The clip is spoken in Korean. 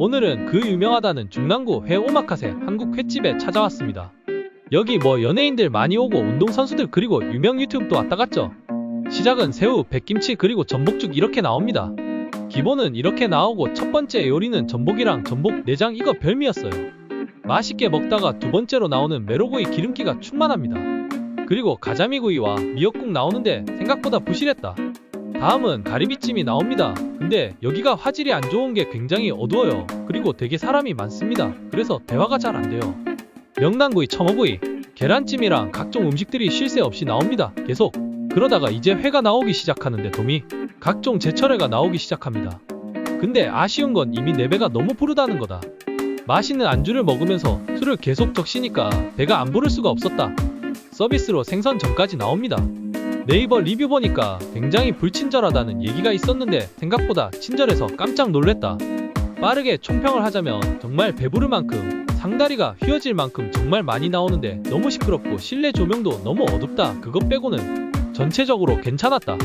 오늘은 그 유명하다는 중랑구 회 오마카세 한국 횟집에 찾아왔습니다. 여기 뭐 연예인들 많이 오고 운동선수들 그리고 유명 유튜브도 왔다 갔죠. 시작은 새우, 백김치 그리고 전복죽 이렇게 나옵니다. 기본은 이렇게 나오고 첫 번째 요리는 전복이랑 전복 내장 이거 별미였어요. 맛있게 먹다가 두 번째로 나오는 메로구이 기름기가 충만합니다. 그리고 가자미구이와 미역국 나오는데 생각보다 부실했다. 다음은 가리비찜이 나옵니다. 근데 여기가 화질이 안 좋은 게 굉장히 어두워요. 그리고 되게 사람이 많습니다. 그래서 대화가 잘 안 돼요. 명란구이, 청어구이, 계란찜이랑 각종 음식들이 쉴 새 없이 나옵니다. 계속. 그러다가 이제 회가 나오기 시작하는데 도미, 각종 제철회가 나오기 시작합니다. 근데 아쉬운 건 이미 내 배가 너무 부르다는 거다. 맛있는 안주를 먹으면서 술을 계속 적시니까 배가 안 부를 수가 없었다. 서비스로 생선 전까지 나옵니다. 네이버 리뷰 보니까 굉장히 불친절하다는 얘기가 있었는데 생각보다 친절해서 깜짝 놀랬다. 빠르게 총평을 하자면 정말 배부를 만큼 상다리가 휘어질 만큼 정말 많이 나오는데 너무 시끄럽고 실내 조명도 너무 어둡다. 그것 빼고는 전체적으로 괜찮았다.